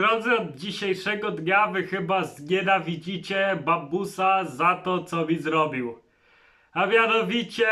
Drodzy, od dzisiejszego dnia wy chyba znienawidzicie bambusa za to, co mi zrobił. A mianowicie...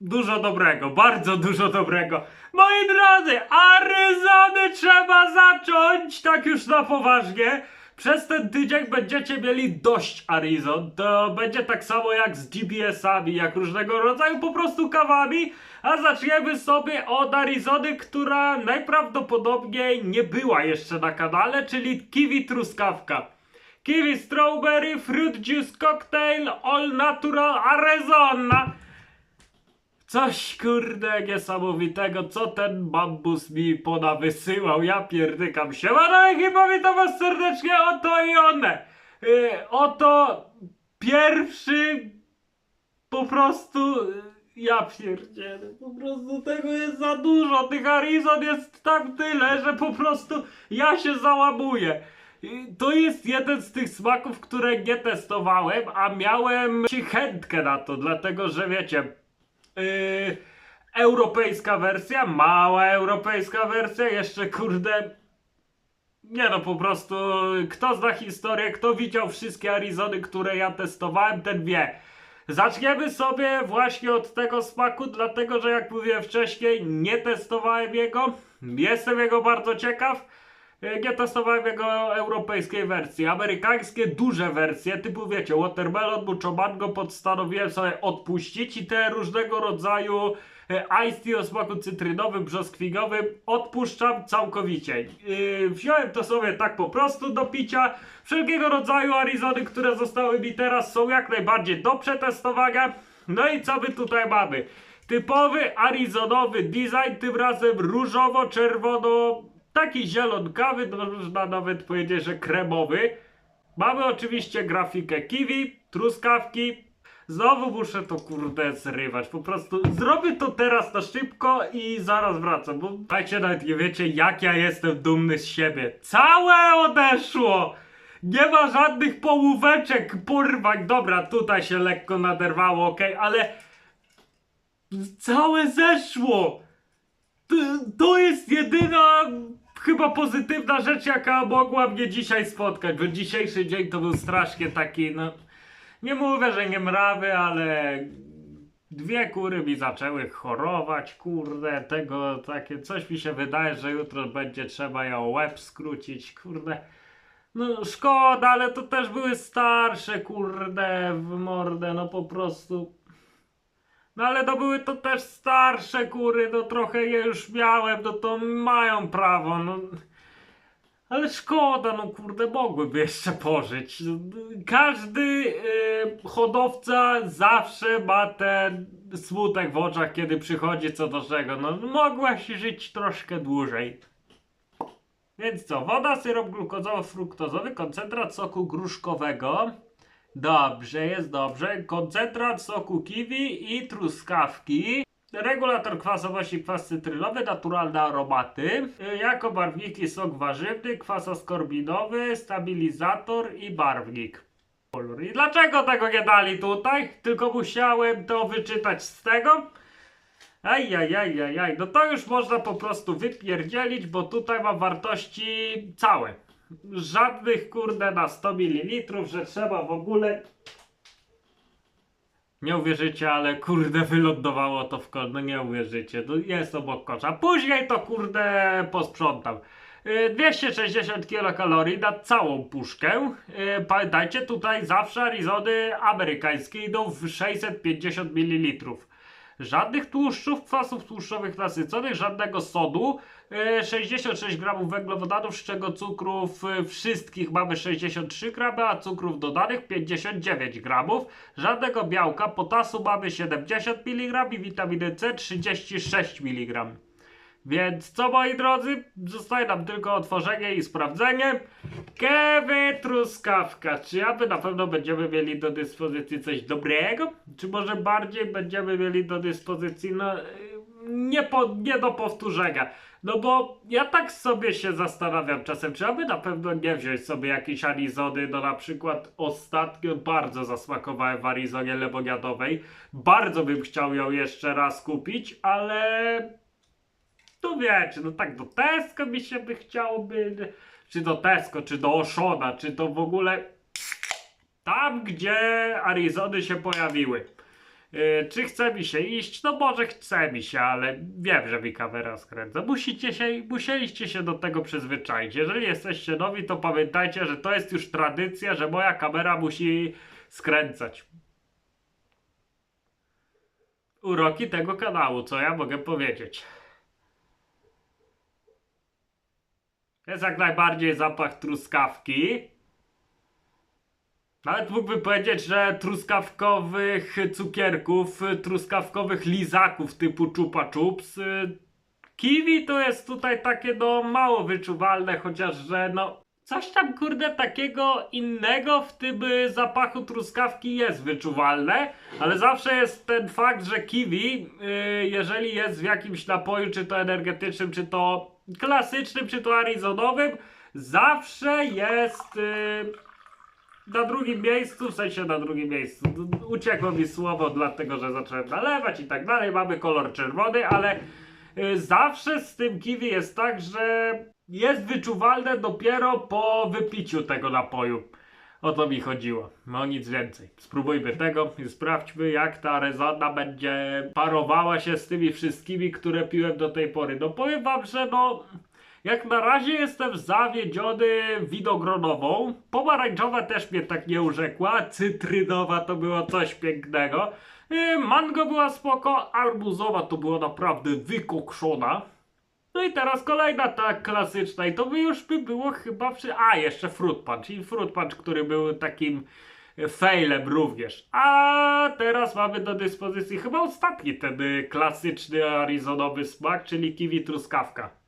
Dużo dobrego, bardzo dużo dobrego. Moi drodzy, Aryzony trzeba zacząć, tak już na poważnie. Przez ten tydzień będziecie mieli dość Arizon. To będzie tak samo jak z GBS-ami, jak różnego rodzaju po prostu kawami. A zaczniemy sobie od Arizony, która najprawdopodobniej nie była jeszcze na kanale, czyli kiwi truskawka. Kiwi strawberry fruit juice cocktail all natural Arizona. Coś kurde niesamowitego, co ten bambus mi poda wysyłał, ja pierdykam się. No ekipa, witam was serdecznie, oto i one. Yy, oto pierwszy po prostu, yy, ja pierdzielę, po prostu tego jest za dużo, tych Arizon jest tak tyle, że po prostu ja się załamuję. I To jest jeden z tych smaków, które nie testowałem, a miałem chętkę na to, dlatego że wiecie, Yy, europejska wersja, mała europejska wersja, jeszcze kurde. Nie no, po prostu kto zna historię, kto widział wszystkie Arizony, które ja testowałem, ten wie. Zaczniemy sobie właśnie od tego smaku, dlatego że jak mówiłem wcześniej, nie testowałem jego. Jestem jego bardzo ciekaw. Yy, Nie testowałem jego europejskiej wersji. Amerykańskie duże wersje, typu wiecie, Watermelon, Mucho postanowiłem sobie odpuścić i te różnego rodzaju e, iced tea o smaku cytrynowym, brzoskwiniowym odpuszczam całkowicie. Yy, wziąłem to sobie tak po prostu do picia. Wszelkiego rodzaju Arizony, które zostały mi teraz są jak najbardziej do przetestowania. No i co my tutaj mamy? Typowy arizonowy design, tym razem różowo-czerwono Taki zielonkawy, można nawet powiedzieć, że kremowy. Mamy oczywiście grafikę kiwi, truskawki. Znowu muszę to kurde zrywać. Po prostu zrobię to teraz na szybko i zaraz wracam. Bo dajcie nawet nie wiecie, jak ja jestem dumny z siebie. Całe odeszło! Nie ma żadnych połóweczek, porwań. Dobra, tutaj się lekko naderwało, ok, ale całe zeszło. To, to jest jedyna chyba pozytywna rzecz, jaka mogła mnie dzisiaj spotkać, bo dzisiejszy dzień to był strasznie taki, no nie mówię, że nie mrawy, ale dwie kury mi zaczęły chorować, kurde, tego takie, coś mi się wydaje, że jutro będzie trzeba ją łeb skrócić, kurde. No szkoda, ale to też były starsze, kurde, w mordę, no po prostu. No ale to były to też starsze kury, no trochę je już miałem, no to mają prawo, no. Ale szkoda, no kurde, mogłyby jeszcze pożyć. Każdy e, hodowca zawsze ma ten smutek w oczach, kiedy przychodzi co do czego. No mogłaś żyć troszkę dłużej. Więc co, woda, syrop glukozowo-fruktozowy, koncentrat soku gruszkowego. Dobrze, jest dobrze. Koncentrat soku kiwi i truskawki. Regulator kwasowości, kwas cytrynowy, naturalne aromaty. Y, Jako barwniki sok warzywny, kwas askorbinowy, stabilizator i barwnik. I dlaczego tego nie dali tutaj? Tylko musiałem to wyczytać z tego. Ajajajajaj, no to już można po prostu wypierdzielić, bo tutaj ma wartości całe. Żadnych kurde na 100 ml, że trzeba w ogóle. Nie uwierzycie, ale kurde wylądowało to w koszu. No nie uwierzycie, to jest obok kosza. Później to kurde posprzątam. Yy, 260 kilokalorii na całą puszkę. Yy, Pamiętajcie, tutaj zawsze Arizony amerykańskie idą w 650 ml. Żadnych tłuszczów, kwasów tłuszczowych nasyconych, żadnego sodu, e, 66 gramów węglowodanów, z czego cukrów e, wszystkich mamy 63 gramy, a cukrów dodanych 59 gramów, żadnego białka, potasu mamy 70 mg i witaminy C 36 mg. Więc co moi drodzy, zostaje nam tylko otworzenie i sprawdzenie. Kewy truskawka. Czy aby na pewno będziemy mieli do dyspozycji coś dobrego? Czy może bardziej będziemy mieli do dyspozycji no, nie, po, nie do powtórzenia? No bo ja tak sobie się zastanawiam czasem, czy aby na pewno nie wziąć sobie jakiejś Arizony, no na przykład ostatnio bardzo zasmakowałem w Arizonie lemoniadowej. Bardzo bym chciał ją jeszcze raz kupić, ale to wiecie, no tak do Tesco mi się by chciało by, czy do Tesco, czy do Oszona, czy to w ogóle tam, gdzie Arizony się pojawiły. Yy, czy chce mi się iść? No może chce mi się, ale wiem, że mi kamera skręca. Musicie się, musieliście się do tego przyzwyczaić. Jeżeli jesteście nowi, to pamiętajcie, że to jest już tradycja, że moja kamera musi skręcać. Uroki tego kanału, co ja mogę powiedzieć. Jest jak najbardziej zapach truskawki. Nawet mógłbym powiedzieć, że truskawkowych cukierków, truskawkowych lizaków typu Chupa Chups. Kiwi to jest tutaj takie no mało wyczuwalne, chociaż że no coś tam kurde takiego innego w tym y, zapachu truskawki jest wyczuwalne, ale zawsze jest ten fakt, że kiwi, y, jeżeli jest w jakimś napoju, czy to energetycznym, czy to klasycznym, arizonowym, zawsze jest... y, na drugim miejscu, w sensie na drugim miejscu. Uciekło mi słowo, dlatego że zacząłem nalewać i tak dalej. Mamy kolor czerwony, ale y, zawsze z tym kiwi jest tak, że jest wyczuwalne dopiero po wypiciu tego napoju. O to mi chodziło. No nic więcej. Spróbujmy tego i sprawdźmy, jak ta Arizona będzie parowała się z tymi wszystkimi, które piłem do tej pory. No powiem wam, że no. Jak na razie jestem zawiedziony winogronową. Pomarańczowa też mnie tak nie urzekła. Cytrynowa to było coś pięknego. Yy, Mango była spoko, arbuzowa to była naprawdę wykokszona. No i teraz kolejna ta klasyczna i to by już by było chyba przy... A, jeszcze Fruit Punch i Fruit Punch, który był takim failem również. A teraz mamy do dyspozycji chyba ostatni ten klasyczny arizonowy smak, czyli kiwi truskawka.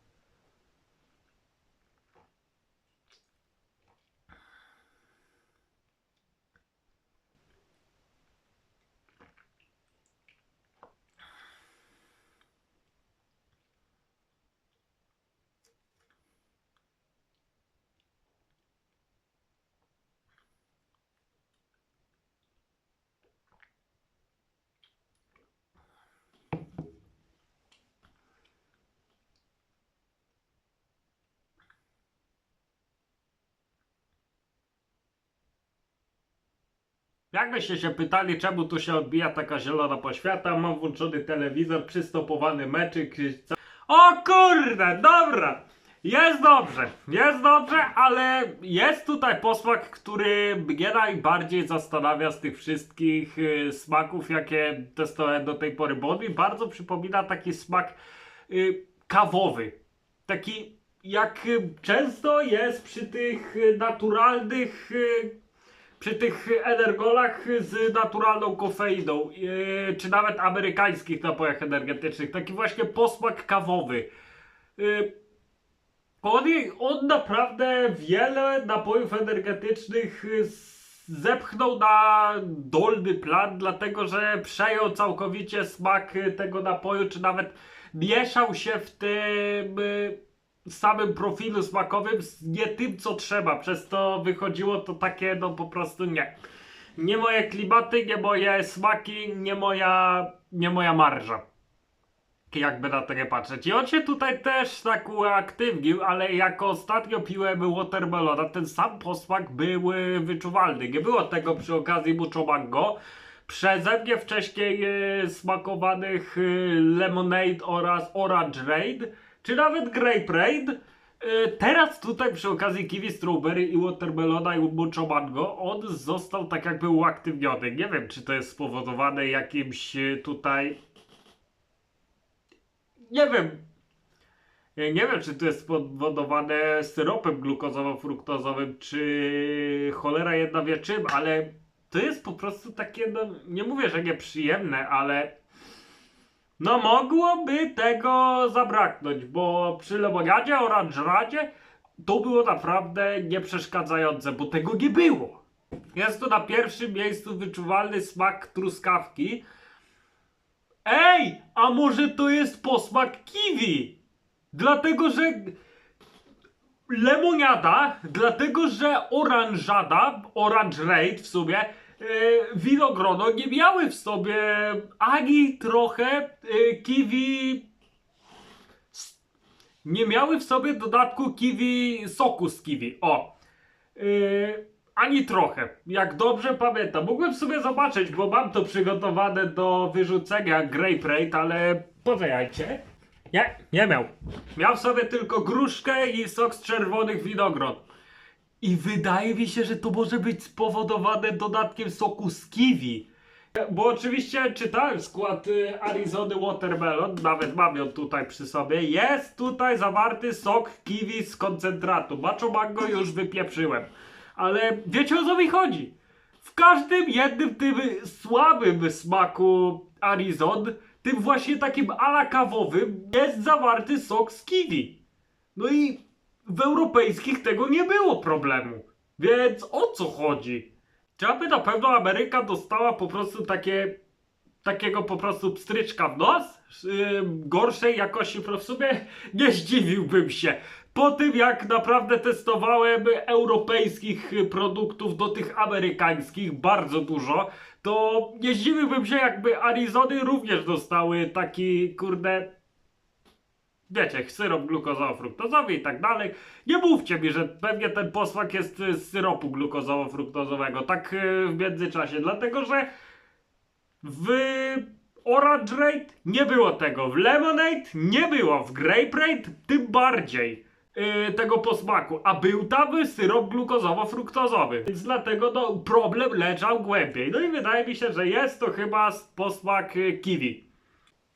Jakbyście się pytali, czemu tu się odbija taka zielona poświata, mam włączony telewizor, przystopowany meczyk. O kurde, dobra! Jest dobrze, jest dobrze, ale jest tutaj posmak, który mnie najbardziej zastanawia z tych wszystkich y, smaków, jakie testowałem do tej pory, bo on mi bardzo przypomina taki smak y, kawowy. Taki jak y, często jest przy tych y, naturalnych y, przy tych energolach z naturalną kofeiną, yy, czy nawet amerykańskich napojach energetycznych, taki właśnie posmak kawowy. Yy, on, on naprawdę wiele napojów energetycznych yy, zepchnął na dolny plan, dlatego że przejął całkowicie smak tego napoju, czy nawet mieszał się w tym samym profilu smakowym nie tym, co trzeba. Przez to wychodziło to takie, no po prostu nie. Nie moje klimaty, nie moje smaki, nie moja, nie moja marża. Jakby na to nie patrzeć. I on się tutaj też tak uaktywnił, ale jak ostatnio piłem watermelona, ten sam posmak był wyczuwalny. Nie było tego przy okazji Mucho Mango. Przeze mnie wcześniej y, smakowanych y, Lemonade oraz Orange Raid, czy nawet Grape Raid. Y, Teraz tutaj przy okazji kiwi strawberry i watermelona i mucho mango on został tak jakby uaktywniony. Nie wiem czy to jest spowodowane jakimś y, tutaj nie wiem. Ja Nie wiem, czy to jest spowodowane syropem glukozowo-fruktozowym, czy cholera jedna wie czym, ale to jest po prostu takie, no, nie mówię, że nieprzyjemne, ale no mogłoby tego zabraknąć, bo przy lemoniadzie, oranżeradzie to było naprawdę nieprzeszkadzające, bo tego nie było. Jest tu na pierwszym miejscu wyczuwalny smak truskawki, Ej, a może to jest posmak kiwi? Dlatego, że lemoniada, dlatego, że oranżada, orange raid w sumie, winogrono nie miały w sobie ani trochę e, kiwi nie miały w sobie dodatku kiwi, soku z kiwi. O! Yy, ani trochę. Jak dobrze pamiętam. Mógłbym sobie zobaczyć, bo mam to przygotowane do wyrzucenia Grape Raid, ale poczekajcie. Nie, nie miał. Miał sobie tylko gruszkę i sok z czerwonych winogron. I wydaje mi się, że to może być spowodowane dodatkiem soku z kiwi. Bo oczywiście czytałem skład y, Arizony Watermelon, nawet mam ją tutaj przy sobie. Jest tutaj zawarty sok kiwi z koncentratu. Macho mango już wypieprzyłem. Ale wiecie o co mi chodzi? W każdym jednym tym słabym smaku Arizon, tym właśnie takim ala kawowym, jest zawarty sok z kiwi. No i w europejskich tego nie było problemu. Więc o co chodzi? Czy aby na pewno Ameryka dostała po prostu takie takiego po prostu pstryczka w nos? Yy, gorszej jakości, w sumie nie zdziwiłbym się. Po tym jak naprawdę testowałem europejskich produktów do tych amerykańskich bardzo dużo, to nie zdziwiłbym się jakby Arizony również dostały taki kurde wiecie, syrop glukozowo-fruktozowy i tak dalej. Nie mówcie mi, że pewnie ten posmak jest y, z syropu glukozowo-fruktozowego, tak y, w międzyczasie, dlatego że w Orange Raid nie było tego, w Lemonade nie było, w Grape Raid tym bardziej yy, tego posmaku, a był tam syrop glukozowo-fruktozowy, więc dlatego no, problem leżał głębiej. No i wydaje mi się, że jest to chyba posmak y, kiwi.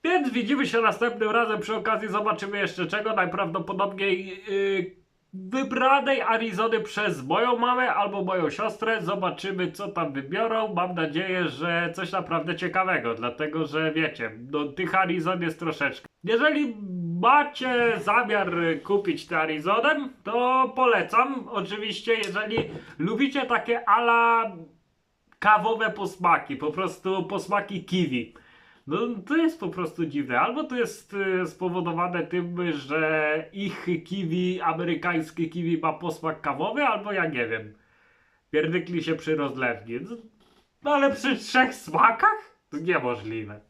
Więc widzimy się następnym razem. Przy okazji zobaczymy jeszcze czego. Najprawdopodobniej yy, wybranej Arizony przez moją mamę albo moją siostrę. Zobaczymy co tam wybiorą. Mam nadzieję, że coś naprawdę ciekawego. Dlatego, że wiecie, no, tych Arizon jest troszeczkę. Jeżeli macie zamiar kupić tę Arizonę, to polecam. Oczywiście, jeżeli lubicie takie ala kawowe posmaki, po prostu posmaki kiwi. No to jest po prostu dziwne. Albo to jest y, spowodowane tym, że ich kiwi, amerykańskie kiwi ma posmak kawowy, albo ja nie wiem. Pierdykli się przy rozlewni. No, no ale przy trzech smakach? To niemożliwe.